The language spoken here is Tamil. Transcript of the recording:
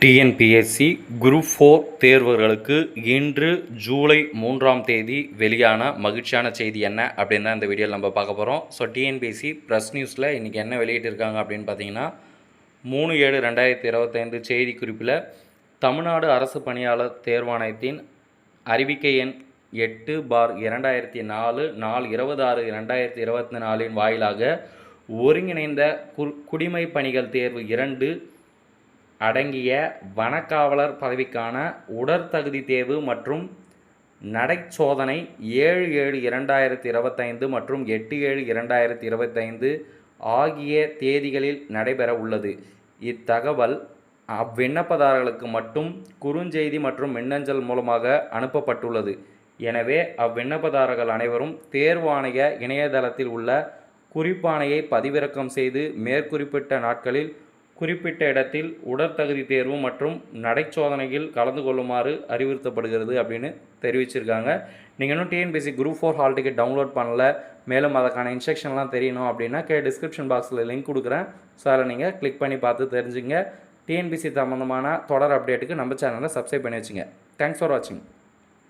டிஎன்பிஎஸ்சி குரூப் ஃபோர் தேர்வர்களுக்கு இன்று ஜூலை மூன்றாம் தேதி வெளியான மகிழ்ச்சியான செய்தி என்ன அப்படின்னு தான் இந்த வீடியோவில் நம்ம பார்க்க போகிறோம் ஸோ டிஎன்பிஎஸ்சி ப்ரெஸ் நியூஸில் இன்றைக்கி என்ன வெளியிட்டிருக்காங்க அப்படின்னு பார்த்தீங்கன்னா மூணு ஏழு ரெண்டாயிரத்தி இருபத்தைந்து செய்தி குறிப்பில் தமிழ்நாடு அரசு பணியாளர் தேர்வாணையத்தின் அறிவிக்கை எண் எட்டு பார் இரண்டாயிரத்தி நாலு நாலு இருபது ஆறு இரண்டாயிரத்தி இருபத்தி நாலின் வாயிலாக ஒருங்கிணைந்த கு குடிமை பணிகள் தேர்வு இரண்டு அடங்கிய வனக்காவலர் பதவிக்கான உடற்தகுதி தேர்வு மற்றும் நடைச்சோதனை ஏழு ஏழு இரண்டாயிரத்தி இருபத்தைந்து மற்றும் எட்டு ஏழு இரண்டாயிரத்தி இருபத்தைந்து ஆகிய தேதிகளில் நடைபெற உள்ளது. இத்தகவல் அவ்விண்ணப்பதாரர்களுக்கு மட்டும் குறுஞ்செய்தி மற்றும் மின்னஞ்சல் மூலமாக அனுப்பப்பட்டுள்ளது. எனவே அவ்விண்ணப்பதாரர்கள் அனைவரும் தேர்வாணைய இணையதளத்தில் உள்ள குறிப்பாணையை பதிவிறக்கம் செய்து மேற்குறிப்பிட்ட நாட்களில் குறிப்பிட்ட இடத்தில் உடற்தகுதி தேர்வு மற்றும் நடைச்சோதனையில் கலந்து கொள்ளுமாறு அறிவுறுத்தப்படுகிறது அப்படின்னு தெரிவிச்சிருக்காங்க. நீங்கள் இன்னும் TNPSC group four hall ticket download பண்ணல மேலும் அதுக்கான இன்ஸ்ட்ரக்ஷன்லாம் தெரியணும் அப்படின்னா கே டிஸ்கிரிப்ஷன் பாக்ஸில் லிங்க் கொடுக்குறேன். ஸோ அதில் நீங்கள் கிளிக் பண்ணி பார்த்து தெரிஞ்சுங்க. டிஎன்பிசி சம்மந்தமான தொடர் அப்டேட்டுக்கு நம்ம சேனலை சப்ஸ்கிரைப் பண்ணி வச்சுங்க. தேங்க்ஸ் ஃபார் வாட்சிங்